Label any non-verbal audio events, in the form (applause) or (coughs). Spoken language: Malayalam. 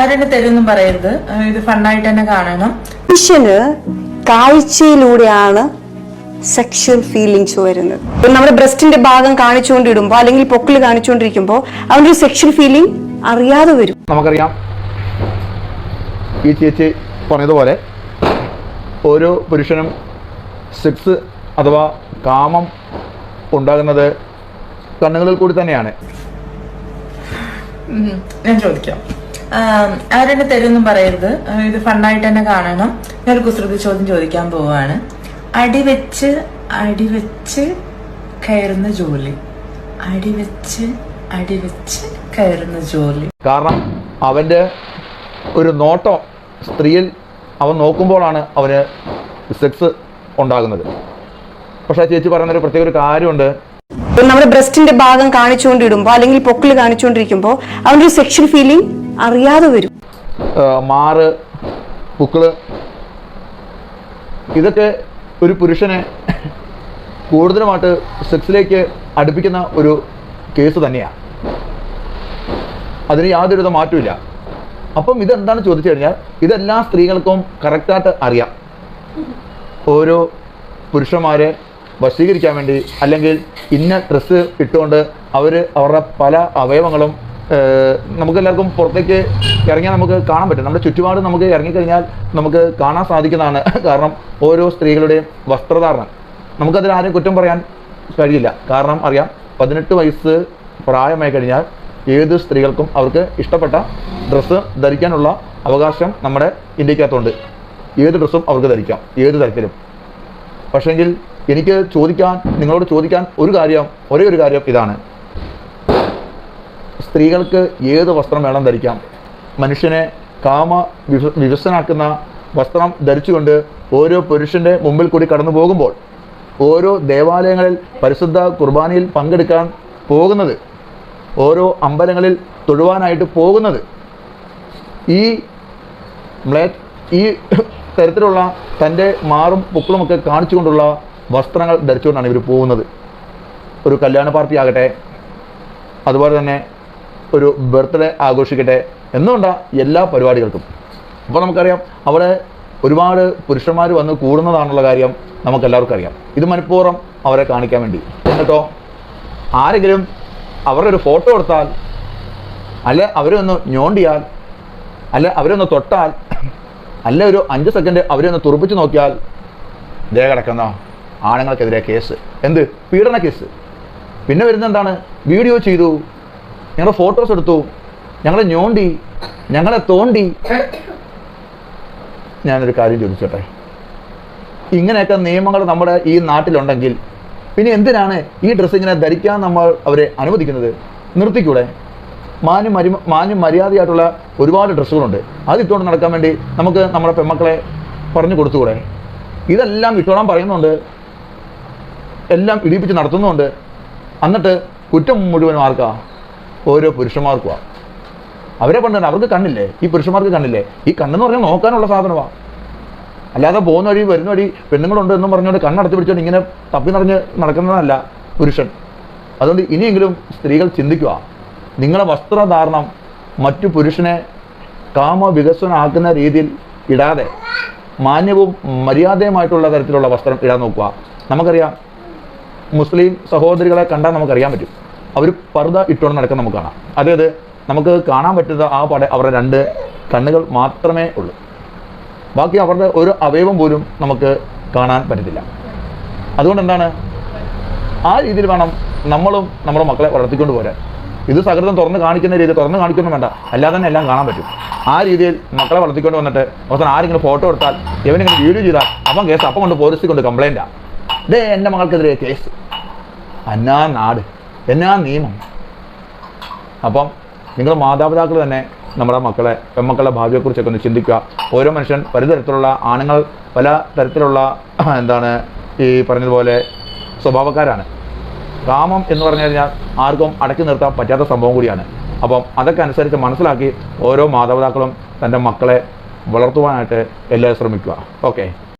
ആരുടെ തരുമെന്നും പറയരുത്. ഇത് ഫണ്ണായിട്ട് തന്നെ കാണണം. മനുഷ്യന് കാഴ്ചയിലൂടെയാണ് സെക്ഷൽ ഫീലിങ്സ് വരുന്നത്. ഇപ്പൊ നമ്മുടെ ബ്രസ്റ്റിന്റെ ഭാഗം കാണിച്ചുകൊണ്ടിടുമ്പോൾ അല്ലെങ്കിൽ പൊക്കിൾ കാണിച്ചുകൊണ്ടിരിക്കുമ്പോൾ അവനൊരു സെക്ഷൽ ഫീലിംഗ് അറിയാതെ വരും. നമുക്കറിയാം. ഈ ചേച്ചി പറഞ്ഞതുപോലെ ഓരോ പുരുഷനും സെക്സ് അഥവാ കാമം ഉണ്ടാകുന്നത് കണ്ണുകളിൽ കൂടി തന്നെയാണ്. ഞാൻ ചോദിക്കാം. ആരുടെ തരുമെന്നും പറയരുത്. ഇത് ഫണ്ണായിട്ട് തന്നെ കാണണം. ഞാൻ ഒരു കുസൃതി ചോദ്യം ചോദിക്കാൻ പോവാണ്. അടിവെച്ച് അടിവെച്ച് കയറുന്ന ജോലി. അടിവെച്ച് അടിവെച്ച് കയറുന്ന ജോലി. കാരണം അവന്റെ ഒരു നോട്ടം സ്ത്രീയിൽ അവൻ നോക്കുമ്പോഴാണ് അവന് സെക്സ് ഉണ്ടാകുന്നത്. പക്ഷേ ചേച്ചി പറയുന്ന ഒരു പ്രത്യേക ഒരു കാര്യമുണ്ട്. നമ്മുടെ ബ്രസ്റ്റിന്റെ ഭാഗം കാണിച്ചുകൊണ്ടിടുമ്പോൾ അല്ലെങ്കിൽ പൊക്കിൾ കാണിച്ചുകൊണ്ടിരിക്കുമ്പോൾ അവനൊരു സെക്ഷൽ ഫീലിംഗ് അറിയാതെ വരും. മാറ് പുക്കിൾ. ഇതൊക്കെ ഒരു പുരുഷനെ കൂടുതലുമായിട്ട് സെക്സിലേക്ക് അടുപ്പിക്കുന്ന ഒരു കേസ് തന്നെയാണ് അതിന് യാതൊരുവിധ മാറ്റമില്ല അപ്പം ഇതെന്താണ് ചോദിച്ചു കഴിഞ്ഞാൽ ഇതെല്ലാ സ്ത്രീകൾക്കും കറക്റ്റായിട്ട് അറിയാം. ഓരോ പുരുഷന്മാരെ വശീകരിക്കാൻ വേണ്ടി അല്ലെങ്കിൽ ഇന്ന ഡ്രസ്സ് ഇട്ടുകൊണ്ട് അവർ അവരുടെ പല അവയവങ്ങളും ഏഹ്, നമുക്ക് എല്ലാവർക്കും പുറത്തേക്ക് ഇറങ്ങിയാൽ നമുക്ക് കാണാൻ പറ്റും. നമ്മുടെ ചുറ്റുപാട് നമുക്ക് ഇറങ്ങിക്കഴിഞ്ഞാൽ നമുക്ക് കാണാൻ സാധിക്കുന്നതാണ്. (laughs) കാരണം ഓരോ സ്ത്രീകളുടെയും വസ്ത്രധാരണം. നമുക്കതിൽ ആരും കുറ്റം പറയാൻ കഴിയില്ല. കാരണം അറിയാം പതിനെട്ട് വയസ്സ് പ്രായമായി കഴിഞ്ഞാൽ ഏത് സ്ത്രീകൾക്കും അവർക്ക് ഇഷ്ടപ്പെട്ട ഡ്രസ്സ് ധരിക്കാനുള്ള അവകാശം നമ്മുടെ ഇന്ത്യക്കകത്തുണ്ട്. ഏത് ഡ്രസ്സും അവർക്ക് ധരിക്കാം ഏത് തരത്തിലും. പക്ഷേങ്കിൽ എനിക്ക് ചോദിക്കാൻ നിങ്ങളോട് ചോദിക്കാൻ ഒരു കാര്യം ഒരേ ഒരു കാര്യം ഇതാണ്. സ്ത്രീകൾക്ക് ഏത് വസ്ത്രം വേണം ധരിക്കാം? മനുഷ്യനെ കാമ വിവ വിവശനാക്കുന്ന വസ്ത്രം ധരിച്ചുകൊണ്ട് ഓരോ പുരുഷന്റെ മുമ്പിൽ കൂടി കടന്നു പോകുമ്പോൾ ഓരോ ദേവാലയങ്ങളിൽ പരിശുദ്ധ കുർബാനയിൽ പങ്കെടുക്കാൻ പോകുന്നത് ഓരോ അമ്പലങ്ങളിൽ തൊഴുവാനായിട്ട് പോകുന്നത് ഈ ഈ (coughs) തരത്തിലുള്ള തന്റെ മാറും പുക്കളുമൊക്കെ കാണിച്ചുകൊണ്ടുള്ള വസ്ത്രങ്ങൾ ധരിച്ചുകൊണ്ടാണ് ഇവർ പോകുന്നത്. ഒരു കല്യാണ പാർട്ടി ആകട്ടെ അതുപോലെ തന്നെ ഒരു ബർത്ത്ഡേ ആഘോഷിക്കട്ടെ എന്നുകൊണ്ട എല്ലാ പരിപാടികൾക്കും? അപ്പോൾ നമുക്കറിയാം അവിടെ ഒരുപാട് പുരുഷന്മാർ വന്ന് കൂടുന്നതാണുള്ള കാര്യം നമുക്ക് എല്ലാവർക്കും അറിയാം. ഇത് മനഃപൂർവം അവരെ കാണിക്കാൻ വേണ്ടി. എന്നിട്ടോ ആരെങ്കിലും അവരുടെ ഒരു ഫോട്ടോ എടുത്താൽ അല്ല അവരെ ഒന്ന് ഞോണ്ടിയാൽ അല്ല അവരൊന്ന് തൊട്ടാൽ അല്ല ഒരു അഞ്ച് സെക്കൻഡ് അവരെ ഒന്ന് തുറപ്പിച്ച് നോക്കിയാൽ ദേ കിടക്കുന്ന ആണുങ്ങൾക്കെതിരെ കേസ്. എന്ത്? പീഡന കേസ്. പിന്നെ വരുന്ന എന്താണ്? വീഡിയോ ചെയ്തു. ഞങ്ങളുടെ ഫോട്ടോസ് എടുത്തു. ഞങ്ങളെ ഞോണ്ടി. ഞങ്ങളെ തോണ്ടി. ഞാനൊരു കാര്യം ചോദിച്ചോട്ടെ? ഇങ്ങനെയൊക്കെ നിയമങ്ങൾ നമ്മുടെ ഈ നാട്ടിലുണ്ടെങ്കിൽ പിന്നെ എന്തിനാണ് ഈ ഡ്രസ്സ് ഇങ്ങനെ ധരിക്കാൻ നമ്മൾ അവരെ അനുവദിക്കുന്നത്? നിർത്തിക്കൂടെ? മാന്യ മരി മാന്യ മര്യാദയായിട്ടുള്ള ഒരുപാട് ഡ്രസ്സുകളുണ്ട്. അത് ഇട്ടുകൊണ്ട് നടക്കാൻ വേണ്ടി നമുക്ക് നമ്മുടെ പെമ്മക്കളെ പറഞ്ഞു കൊടുത്തുകൂടെ? ഇതെല്ലാം ഇട്ടോളാൻ പറയുന്നുണ്ട്. എല്ലാം ഇടിപ്പിച്ച് നടത്തുന്നുണ്ട്. എന്നിട്ട് കുറ്റം മുഴുവൻ ആർക്കാ? ഓരോ പുരുഷന്മാർക്കുമാണ് അവരെ പണ്ട് അവർക്ക് കണ്ണില്ലേ? ഈ പുരുഷന്മാർക്ക് കണ്ണില്ലേ? ഈ കണ്ണെന്ന് പറഞ്ഞാൽ നോക്കാനുള്ള സാധനമാണ് അല്ലാതെ പോകുന്ന വഴി വരുന്ന വഴി പെണ്ണുങ്ങളുണ്ട് എന്നും പറഞ്ഞുകൊണ്ട് കണ്ണടച്ച് പിടിച്ചുകൊണ്ട് ഇങ്ങനെ തപ്പി നിറഞ്ഞ് നടക്കുന്നതല്ല പുരുഷൻ. അതുകൊണ്ട് ഇനിയെങ്കിലും സ്ത്രീകൾ ചിന്തിക്കുക നിങ്ങളെ വസ്ത്രധാരണം മറ്റു പുരുഷനെ കാമ വികസനമാക്കുന്ന രീതിയിൽ ഇടാതെ മാന്യവും മര്യാദയുമായിട്ടുള്ള തരത്തിലുള്ള വസ്ത്രം ഇടാൻ നോക്കുക നമുക്കറിയാം മുസ്ലിം സഹോദരികളെ കണ്ടാൽ നമുക്കറിയാൻ പറ്റും. അവർ പർദ്ദ ഇട്ടുകൊണ്ട് നടക്കാൻ നമുക്ക് കാണാം. അതായത് നമുക്ക് കാണാൻ പറ്റുന്ന ആ പട അവരുടെ രണ്ട് കണ്ണുകൾ മാത്രമേ ഉള്ളൂ. ബാക്കി അവരുടെ ഒരു അവയവം പോലും നമുക്ക് കാണാൻ പറ്റത്തില്ല. അതുകൊണ്ട് എന്താണ് ആ രീതിയിൽ വേണം നമ്മളും നമ്മുടെ മക്കളെ വളർത്തിക്കൊണ്ട് പോരാൻ. ഇത് സകൃതം തുറന്ന് കാണിക്കുന്ന രീതി തുറന്ന് കാണിക്കൊന്നും വേണ്ട. അല്ലാതെ തന്നെ എല്ലാം കാണാൻ പറ്റും. ആ രീതിയിൽ മക്കളെ വളർത്തിക്കൊണ്ട് വന്നിട്ട് അവസാനം ആരെങ്കിലും ഫോട്ടോ എടുത്താൽ എവനെങ്കിലും വീഡിയോ ചെയ്താൽ അപ്പം കേസ് അപ്പം കൊണ്ട് പോലീസിൽ കൊണ്ട് കംപ്ലൈന്റാ ഡേ എന്റെ മകൾക്കെതിരെ കേസ്. അന്നാ നാട്. എന്നാ നിയമം? അപ്പം നിങ്ങൾ മാതാപിതാക്കൾ തന്നെ നമ്മുടെ മക്കളെ പെൺമക്കളുടെ ഭാവിയെക്കുറിച്ചൊക്കെ ഒന്ന് ചിന്തിക്കുക. ഓരോ മനുഷ്യൻ പലതരത്തിലുള്ള ആണുങ്ങൾ പല തരത്തിലുള്ള (clears throat) എന്താണ് ഈ പറഞ്ഞതുപോലെ സ്വഭാവക്കാരാണ്. കാമം എന്ന് പറഞ്ഞു കഴിഞ്ഞാൽ ആർക്കും അടക്കി നിർത്താൻ പറ്റാത്ത സംഭവം കൂടിയാണ്. അപ്പം അതൊക്കെ അനുസരിച്ച് മനസ്സിലാക്കി ഓരോ മാതാപിതാക്കളും തന്റെ മക്കളെ വളർത്തുവാനായിട്ട് എല്ലാവരും ശ്രമിക്കുക. ഓക്കെ.